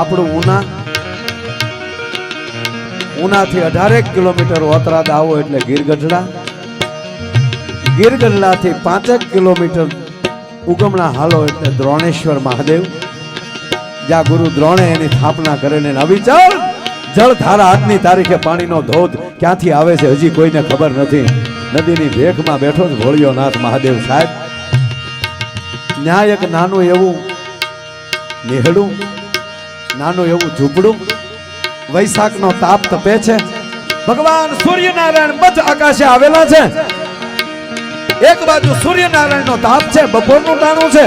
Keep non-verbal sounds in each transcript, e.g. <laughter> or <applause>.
આપણું ઉના. ઉનાથી અઢારેક કિલોમીટર ઓતરાદ આવો એટલે ગીરગઢડા. ગીરગઢડાથી પાંચેક કિલોમીટર ઉગમણા હાલો એટલે દ્રોણેશ્વર મહાદેવ. જ્યાં ગુરુ દ્રોણે એની સ્થાપના કરેલી નવી ચાલ જળધારા આજની તારીખે પાણીનો ધોધ ક્યાંથી આવે છે હજી કોઈને ખબર નથી. નદીની ભેખમાં બેઠો જ ભોળિયો નાથ મહાદેવ સાહેબ. ન્યાય એક નાનું એવું નેહડું નાનું એવું ઝૂંપડું વૈશાખનો તાપ તપે છે. ભગવાન સૂર્યનારાયણ મધ આકાશે આવેલા છે. એક બાજુ સૂર્યનારાયણનો તાપ છે, બપોરનું ટાણું છે.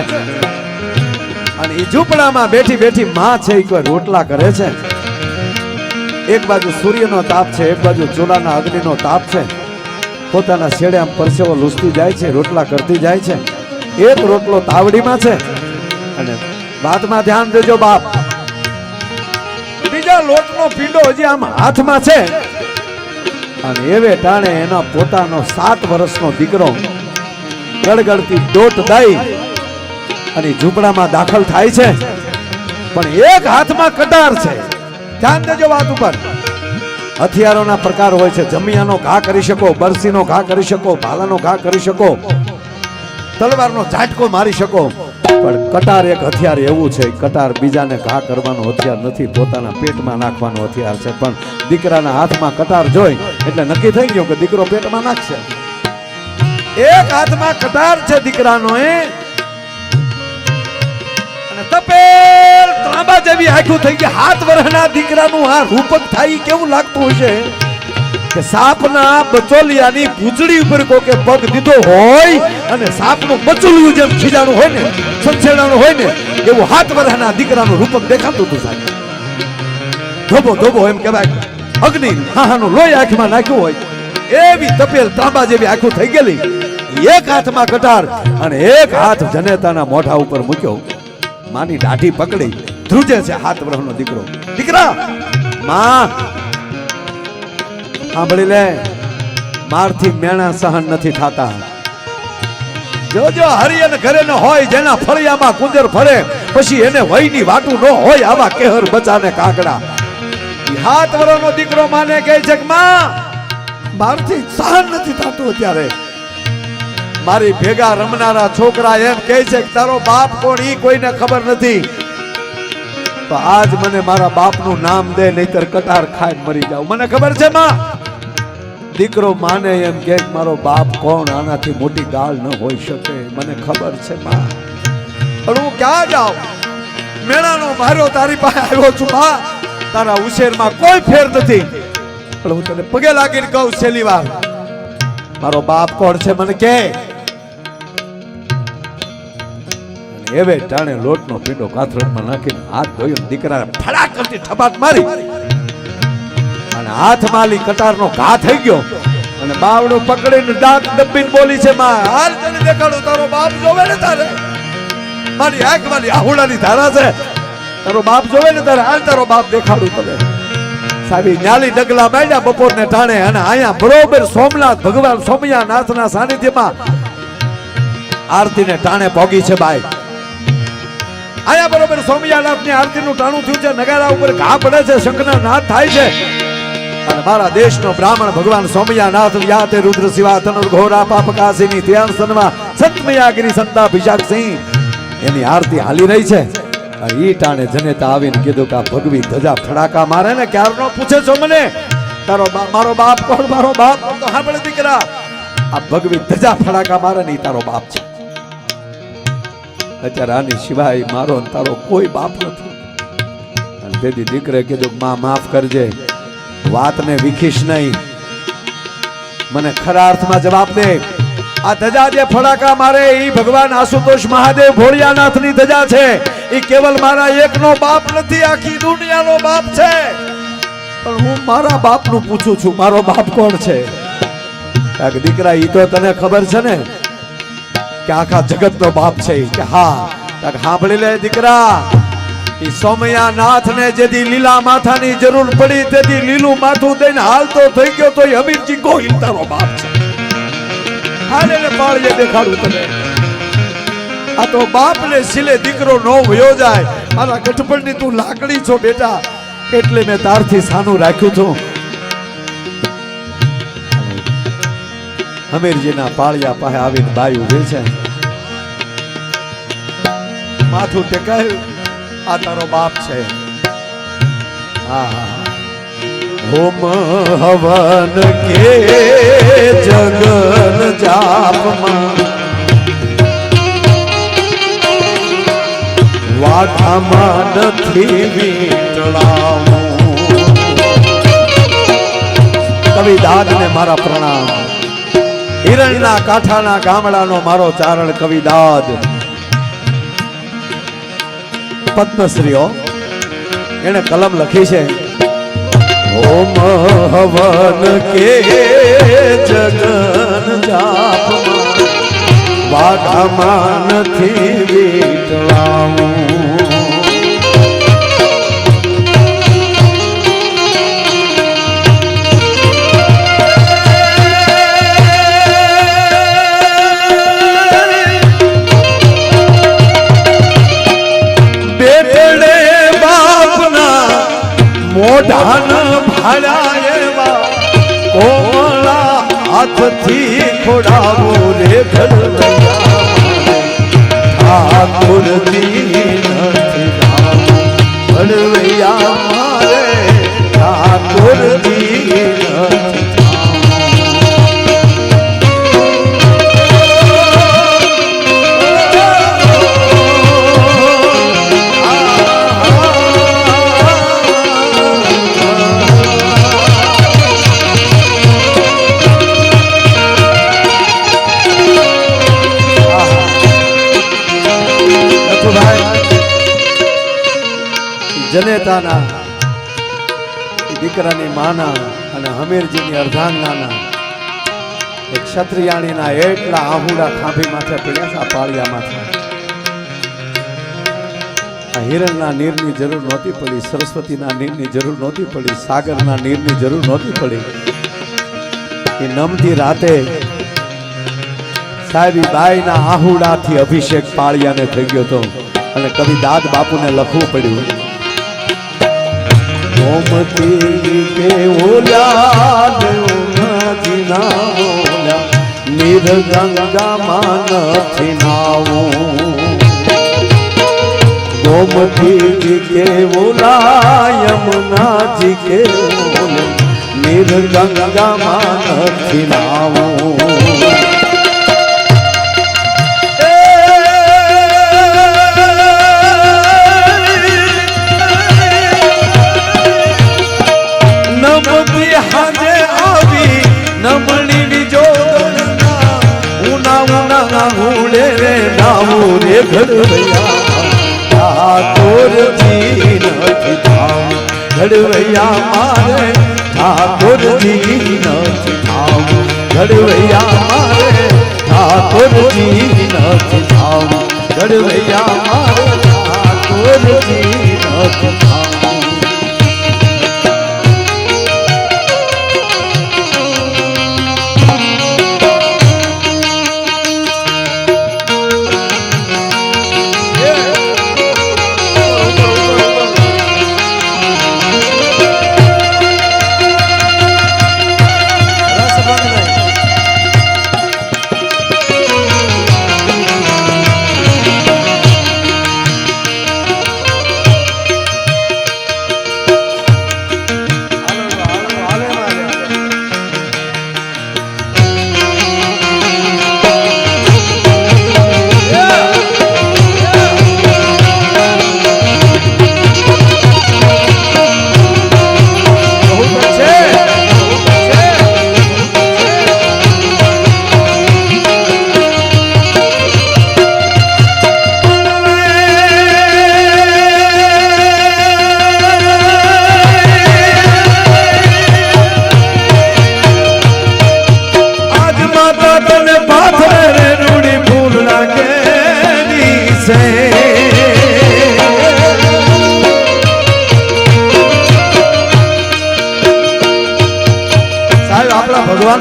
અને એ ઝૂંપડામાં બેઠી બેઠી માં છે એ કોઈ રોટલા કરે છે. એક બાજુ સૂર્યનો તાપ છે, એક બાજુ ચૂલાના અગ્નિનો તાપ છે. પોતાના છેડે આમ પરસેવો લૂસતી જાય છે, રોટલા કરતી જાય છે. એક રોટલો તાવડીમાં છે. અને વાતમાં ધ્યાન દેજો બાપ. લોટનો પીંડો હજી આમ હાથમાં છે. અને એવે ટાણે એના પોતાનો સાત વર્ષનો દીકરો ગડગડતી દોટ દઈ અને ઝૂંપડામાં દાખલ થાય છે. પણ એક હાથમાં કટાર છે. ધ્યાન દેજો વાત ઉપર. હથિયારોના પ્રકાર હોય છે. જમિયાનો ઘા કરી શકો, બરસીનો ઘા કરી શકો, ભાલાનો ઘા કરી શકો, તલવારનો ઝાટકો મારી શકો. પણ કટાર એક હથિયાર એવું છે, કટાર બીજાને ઘા કરવાનું હથિયાર નથી, પોતાના પેટમાં નાખવાનું હથિયાર છે. પણ દીકરાના હાથમાં કટાર જોઈ, એટલે નક્કી થઈ ગયું કે દીકરો પેટમાં નાખશે. એક હાથમાં કટાર છે દીકરાનો એ અને તપેલ ત્રાંબા જેવી આખું થઈ ગઈ. હાથ વરહના દીકરાનું આ રૂપક થાય કેવું લાગતું હશે? કે સાપના બચોલિયાની પૂંછડી ઉપર કોકે પગ દીધો હોય અને સાપનું બચોલિયું જેમ ખીજાણું હોય ને સંછેડાણું હોય ને, એવું હાથ વર્ષના દીકરાનું રૂપક દેખાતું હતું સાહેબ. ધોબો ધોબો એમ કહેવાય. અગ્નિ હાહાનું લોહી આંખમાં નાખ્યું હોય. એવી તપેલ તાંબા જેવી આખું થઈ ગયેલી. એક હાથમાં કટાર અને એક હાથ જનેતાના મોઢા ઉપર મૂક્યો. માની દાઢી પકડી. ધ્રુજે છે હાથ વ્રહનો દીકરો. દીકરા, માં સાંભળી લે મારથી મેણા સહન નથી થતા. જો જો, હરિયન ઘરે ન હોય, જેના ફળિયામાં કુંજર ફરે, પછી એને વયની વાટું ન હોય, આવા કેહર બચાને કાકડા હાથ વરોનો દીકરો માને કહે છે કે, માં મારથી સહન નથી થતું અત્યારે. મારી ભેગા રમનારા છોકરા એમ કહે છે કે, તારો બાપ કોણ? ઈ કોઈને ખબર નથી. તો આજ મને મારા બાપનું નામ દે, નહીતર કટાર ખાઈને મરી જાવ મને ખબર છે, માં? દીકરો માને એમ કે મારો બાપ કોણ? આનાથી મોટી ગાળ ન હોઈ શકે. મને ખબર છે, માં. પણ હું ક્યાં જાઉં? મેળાનો માર્યો તારી પાસે આવ્યો છું, માં. તારા ઉછેરમાં કોઈ ફેર નથી. પણ હું તને પગે લાગીને કહું, છેલ્લી વાર. મારો બાપ કોણ છે, મને કે. એવે ટાણે લોટનો પીંડો કાથરણમાં નાખીને હાથ ધોયો ને દીકરાને ફડા કરતી ઠપાટ મારી. અને હાથ માલી કટારનો ઘા થઈ ગયો. અને બાવડું પકડીને દાંત દબીને બોલી છે, માં, હાલ તને દેખાડું, તારો બાપ જોવે ને તારે? મારી આંખ મારી આહુડાની ધારા છે. તારો બાપ જોવે ને તારે? હાલ તારો બાપ દેખાડું તને. સાહેબ ન્યાલી ડગલા માંડ્યા બપોરને ટાણે અને અહીંયા બરોબર સોમનાથ ભગવાન સોમયાનાથના સાનિધ્યમાં આરતીને ટાણે પોગી છે બાઈ. આયા બરોબર સોમયાનાથની આરતીનું ટાણું થયું છે, નગારા ઉપર ઘા પડે છે, શંખના નાદ થાય છે. મારા દેશનો બ્રાહ્મણ ભગવાન સોમયાનાથ વ્યાતે રુદ્ર શિવા તનુર ઘોરા પાપકાશીની ધ્યાન સનમાં સંતમયાગીરી સંતાભિષાક સિંહ એની આરતી હાલી રહી છે. ઈ ટાણે જનેતા આવીને કીધું કે આ ભગવી ધજા ફડાકા મારે ને ક્યારનો પૂછે છો મને? તારો મારો બાપ કોણ? મારો બાપ? તો સાંભળે દીકરા. આ ભગવી ધજા ફડાકા મારે ને તારો બાપ છે. અત્યારે આની સિવાય મારો તારો કોઈ બાપ નથી. અને તેથી દીકરે કીધું માં, માફ કરજે. વાતને વિખીશ નહીં. મને ખરા અર્થમાં જવાબ દે. આ ધજા જે ફડાકા મારે એ ભગવાન આશુતોષ મહાદેવ ભોળિયાનાથની ધજા છે. એ કેવલ મારા એકનો બાપ નથી, આખી દુનિયાનો બાપ છે. પણ હું મારા બાપનું પૂછું છું, મારો બાપ કોણ છે? દીકરા એ તો તને ખબર છે ને કે આખા જગતનો બાપ છે કે હા. સાંભળી લે દીકરા. સોમયાનાથ ને જેથી લીલા માથાની જરૂર પડી, તેથી લીલું માથું દઈને હાલતો થઈ ગયો તો હમીરજી ગોહિલ તારો બાપ છે. હાલે ને પાળીએ દેખાડું તને. આ તો બાપ ને સિલે દીકરો નો વયો જાય. મારા ગઠપણની તું લાકડી છો બેટા. એટલે મેં તારથી સાનું રાખ્યું છું હમીરજીના પાળિયા પાસે આવીને બાયું છે. માથું ટેકાયું. આ તારો બાપ છે. હોમ હવન કે જગન જાપમાં. વાટામાં નથી વીંટળાવું. કવિ દાદને મારા પ્રણામ. હિરણના કાંઠાના ગામડાનો મારો ચારણ કવિ દાદ. પદ્મશ્રીઓ એને કલમ લખી છે. ઓમ હવન કે જગન જાપ વાઘામાં નથી વીટલાવું મોઢાન ભાળ્યા એવા કોમળા હાથથી ખોડાવો રે ઘડવૈયા ઠાકોરજી નથી ધામ. એ દીકરાની માના અને હમીરજીની અર્ધાંગનાના એ ક્ષત્રિયાણીના એટલા આહુડા ખાંભી માથે પડ્યા પાળિયા માથે. આ હિરણના નીરની જરૂર નહોતી પડી, સરસ્વતીના નીરની જરૂર નહોતી પડી, સાગરના નીરની જરૂર નહોતી પડી. એ નમતી રાતે સાહેબી બાઈના આહુડાથી અભિષેક પાળિયાને થઈ ગયો હતો. અને કવિ દાદ બાપુને લખવું પડ્યું. ગોમતી કે ઓલા દેવનાજીના ઓલા નિર્ગંગામાં નથી નાવું. ગોમતી કે ઓલા યમુનાજી કે નિર્ગંગામાં નથી નાવું. રે નાવું રે ઘડવૈયા. ઠાકોરજી નથી થાવ. ઘડવૈયા મારે ઠાકોરજી નથી થાવ. ઘડવૈયા મારે ઠાકોરજી નથી થાવ. ઘડવૈયા મારે ઠાકોરજી નથી થાવ.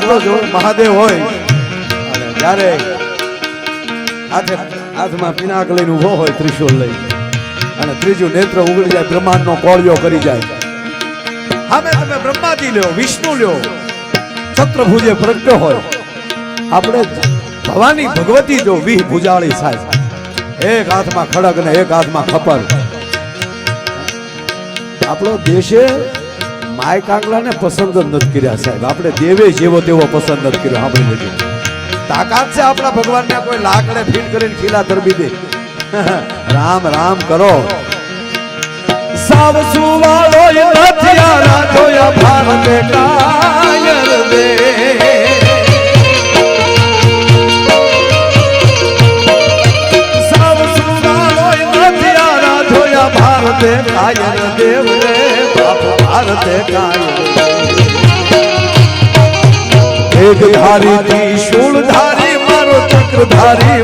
ભગવાન જો મહાદેવ હોય. અને હાથે હાથમાં પિનાક લઈને ઊભો હોય ત્રિશુલ લઈ. અને ત્રીજું નેત્ર ઉગડી જાય, બ્રહ્માંડનો કોળિયો કરી જાય. સામે તમે બ્રહ્માજી લ્યો, વિષ્ણુ લ્યો. છત્રભુજે પ્રગટ હોય. આપણે ભવાની ભગવતી જો વીહ ભુજાળી સાહેબ. એક હાથમાં ખડક ને એક હાથમાં ખપર. આપણો દેશે માય કાંગલાને પસંદ જ નથી કર્યા સાહેબ. આપણે દેવે જેવો તેવો પસંદ નથી કર્યો. આપણે લેજો તાકાત છે આપણા ભગવાનને કોઈ લાકડે ફીટ કરીને ખીલા ધરબી દે. <laughs> રામ રામ કરો. સાવ સુવાળો નથિયા જોયા ભારત કાયર દે. ભારત કાયર દેવ રે. બાપ ભારત ધારી મારો ચક્રધારી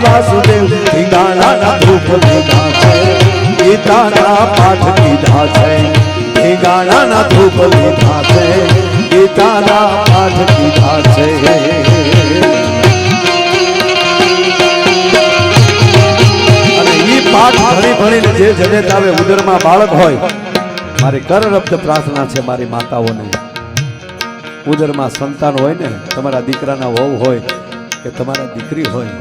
છે ગીતાના પાઠ લીધા છે ભણી ભણીને જે જનેતાવે ઉદરમાં બાળક હોય મારી કરરબ્ધ પ્રાર્થના છે મારી માતાઓને. ઉદરમાં સંતાન હોય ને, તમારા દીકરાના વહુ હોય કે તમારા દીકરી હોય,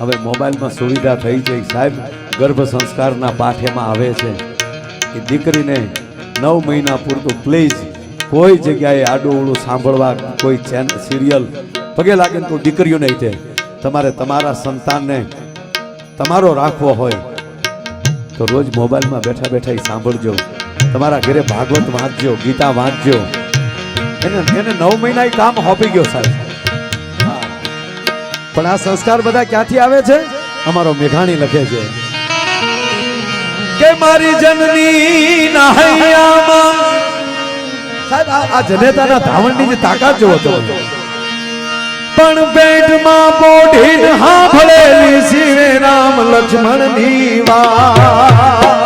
હવે મોબાઈલમાં સુવિધા થઈ જઈ સાહેબ, ગર્ભ સંસ્કારના પાઠ એમાં આવે છે. કે દીકરીને નવ મહિના પૂરતું પ્લીઝ કોઈ જગ્યાએ આડું સાંભળવા કોઈ ચેન સિરિયલ પગે લાગે ને તો નહીં તે તમારે તમારા સંતાનને તમારો રાખવો હોય, તો રોજ મોબાઈલમાં બેઠા બેઠા સાંભળજો. તમારા ઘરે ભાગવત વાંચજો, ગીતા વાંચજો. એને એને નવ મહિના કામ હોપી ગયો સાહેબ. પણ આ સંસ્કાર બધા ક્યાંથી આવે છે? અમારો મેઘાણી લખે છે. કે મારી જનની નાહૈયામાં સાહેબ, આ જનેતાના ધાવણની જે તાકાત જોવો તો. પણ પેટમાં પોઢીન હાંભળેલી શિવે રામ લક્ષ્મણની વાત.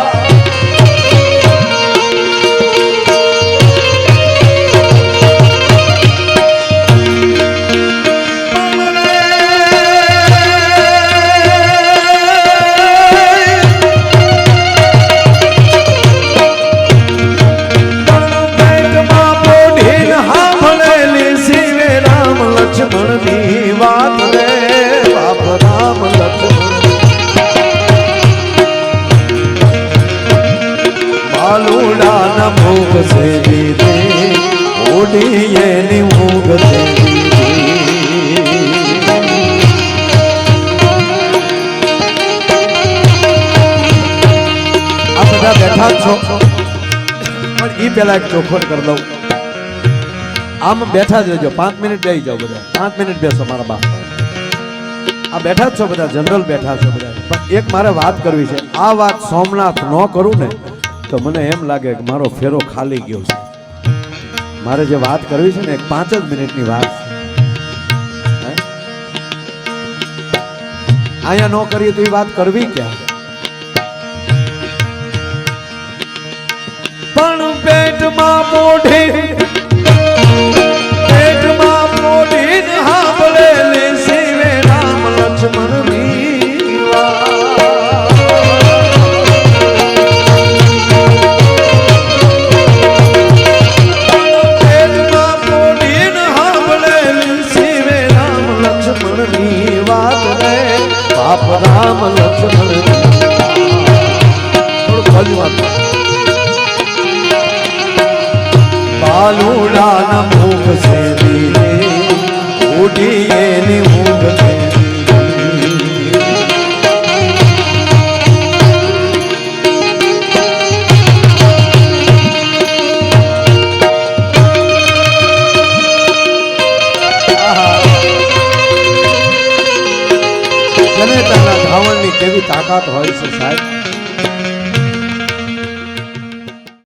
લક્ષ્મણ બાલુડાના મુખ સે દીધે ઓઢી એની આ બધા બેઠા છો. પણ ઈ પેલા એક ચોખવટ કરી દઉં આમ બેઠા જ પાંચ મિનિટ બેસી જાઓ બધા. પાંચ મિનિટ બેસો મારા બાપ. આ બેઠા જ છો બધા. જનરલ બેઠા છો બધા. પણ એક મારે વાત કરવી છે. આ વાત સોમનાથ ન કરું ને તો મને એમ લાગે કે મારો ફેરો ખાલી ગયો છે. મારે જે વાત કરવી છે ને પાંચ જ મિનિટની વાત અહીંયા ન કરીએ તો એ વાત કરવી ક્યાં પણ પેટમાં મોઢે સે. જનેતાના ધાવણની કેવી તાકાત હોય છે